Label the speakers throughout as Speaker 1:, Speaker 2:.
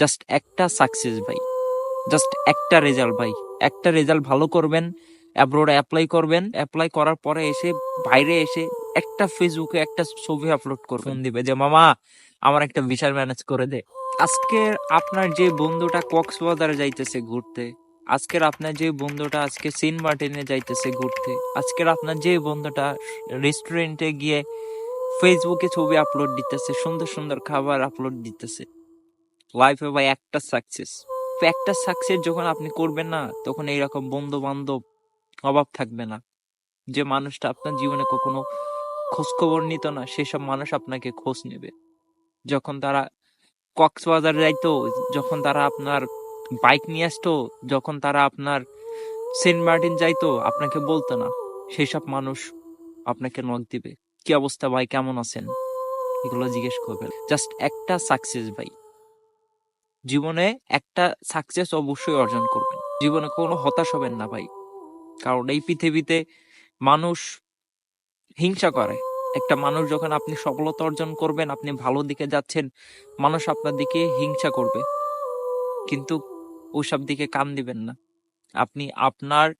Speaker 1: Just একটা success ভাই। Just একটা রেজাল্ট ভাই। একটা রেজাল্ট ভালো করবেন অ্যাব্রোড অ্যাপ্লাই করবেন। অ্যাপ্লাই করার পরে এসে বাইরে এসে একটা ফেসবুকে একটা ছবি আপলোড করবেন। দিবে যে মামা আমার একটা বিশাল ম্যানেজ করে দে। আজকে আপনার যে বন্ধুটা কক্সবাজারে যাইতেছে ঘুরতে আজকের আপনার যে বন্ধুটা আজকে সেন্ট মার্টিনে যাইতেছে ঘুরতে আজকের আপনার যে বন্ধুটা রেস্টুরেন্টে গিয়ে ফেসবুকে ছবি আপলোড দিতেছে সুন্দর সুন্দর খাবার আপলোড দিতেছে। লাইফে ভাই একটা সাকসেস একটা সাকসেস যখন আপনি করবেন না, তখন এইরকম বন্ধু বান্ধব অভাব থাকবে না। যে মানুষটা আপনার জীবনে কখনো খোঁজখবর নিত না, সেসব মানুষ আপনাকে খোঁজ নেবে। যখন তারা কক্সবাজার যাইতো, যখন তারা আপনার বাইক নিয়ে আসতো, যখন তারা আপনার সেন্ট মার্টিন যাইতো, আপনাকে বলতো না। সেই সব মানুষ আপনাকে নক দিবে। কি অবস্থা ভাই? কেমন আছেন? এগুলো জিজ্ঞেস করবেন। জাস্ট একটা সাকসেস ভাই। জীবনে একটা সাকসেস অবশ্যই অর্জন করবেন। জীবনে কোনো হতাশ হবেন না ভাই। কারণ এই পৃথিবীতে মানুষ হিংসা করে। একটা মানুষ যখন আপনি সফলতা অর্জন করবেন, আপনি ভালো দিকে যাচ্ছেন, মানুষ আপনার দিকে হিংসা করবে। কিন্তু ওসব দিকে কান দিবেন না। আপনি আপনার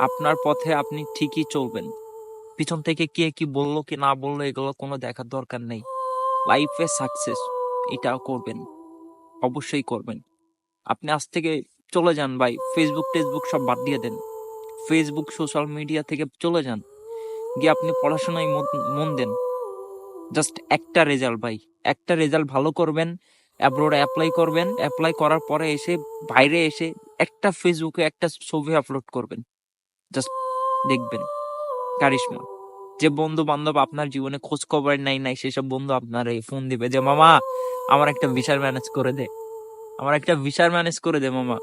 Speaker 1: আপনার পথে আপনি ঠিকই চলবেন। পিছন থেকে কে কি বলল, কি না বলল, এগুলো কোনো দেখার দরকার নেই। লাইফে সাকসেস এটা করবেন। অবশ্যই করবেন। আপনি আজ থেকে চলে যান ভাই ফেসবুক টেসবুক সব বাদ দিয়ে দেন। ফেসবুক সোশ্যাল মিডিয়া থেকে চলে যান। গিয়ে আপনি পড়াশোনায় মন- দেন। জাস্ট একটা রেজাল্ট ভাই, একটা রেজাল্ট ভালো করবেন অ্যাব্রোড অ্যাপ্লাই করবেন অ্যাপ্লাই করার পরে এসে বাইরে এসে একটা ফেসবুকে একটা ছবি আপলোড করবেন। জাস্ট দেখবেন। কারিশমা। যে বন্ধু বান্ধব আপনার জীবনে খোঁজ খবর নাই নাই সেসব বন্ধু আপনার এই ফোন দিবে। যে, মামা, আমার একটা ভিসার ম্যানেজ করে দে। আমার একটা ভিসার ম্যানেজ করে দে, মামা।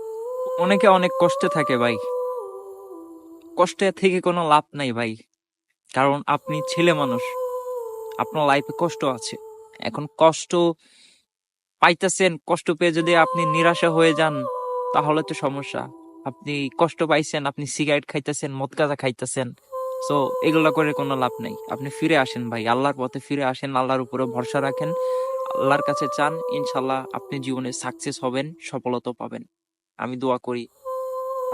Speaker 1: অনেকে অনেক কষ্টে থাকে ভাই। কষ্টে থেকে কোনো লাভ নাই ভাই। কারণ আপনি ছেলে মানুষ। আপনার লাইফে কষ্ট আছে। এখন কষ্ট পাইতেছেন, কষ্ট পেয়ে যদি আপনি নিরাশা হয়ে যান, তাহলে তো সমস্যা। আপনি কষ্ট পাইছেন, আপনি সিগারেট খাইতেছেন, মদ গাঁজা খাইতেছেন। সো এগুলো করে কোনো লাভ নেই। আপনি ফিরে আসেন ভাই। আল্লাহর পথে ফিরে আসেন, আল্লাহর উপরে ভরসা রাখেন। আল্লাহর কাছে চান ইনশাল্লাহ আপনি জীবনে সাকসেস হবেন, সফলতা পাবেন। আমি দোয়া করি,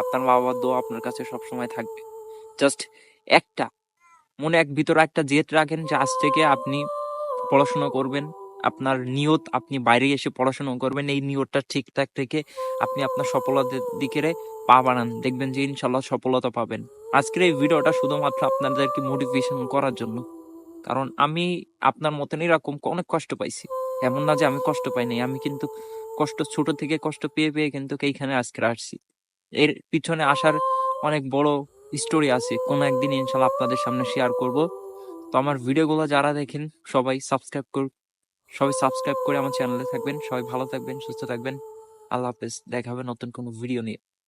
Speaker 1: আপনার মা বাবার দোয়া আপনার কাছে সবসময় থাকবে। জাস্ট একটা, মনে এক ভিতরে একটা জেদ রাখেন যে আজ থেকে আপনি পড়াশোনা করবেন, আপনার নিয়ত আপনি বাইরে এসে পড়াশোনা করবেন, এই নিয়তটা ঠিকঠাক থেকে আপনি আপনার সফলতার দিকে পা বাড়ান। দেখবেন যে ইনশাল্লাহ সফলতা পাবেন। আজকের এই ভিডিওটা শুধুমাত্র আপনাদেরকে মোটিভেশন করার জন্য। কারণ আমি আপনার মতন এরকম অনেক কষ্ট পাইছি। এমন না যে আমি কষ্ট পাইনি আমি কিন্তু কষ্ট ছোট থেকে কষ্ট পেয়ে পেয়ে কিন্তু এইখানে আজকে আসছি। এর পিছনে আসার অনেক বড় স্টোরি আছে, কোনো একদিন ইনশাল্লাহ আপনাদের সামনে শেয়ার করব। তো আমার ভিডিওগুলো যারা দেখেন, সবাই সাবস্ক্রাইব করুন সবাই সাবস্ক্রাইব করে আমার চ্যানেলে থাকবেন, সবাই ভালো থাকবেন, সুস্থ থাকবেন। আল্লাহ হাফেজ, দেখা হবে নতুন কোনো ভিডিও নিয়ে।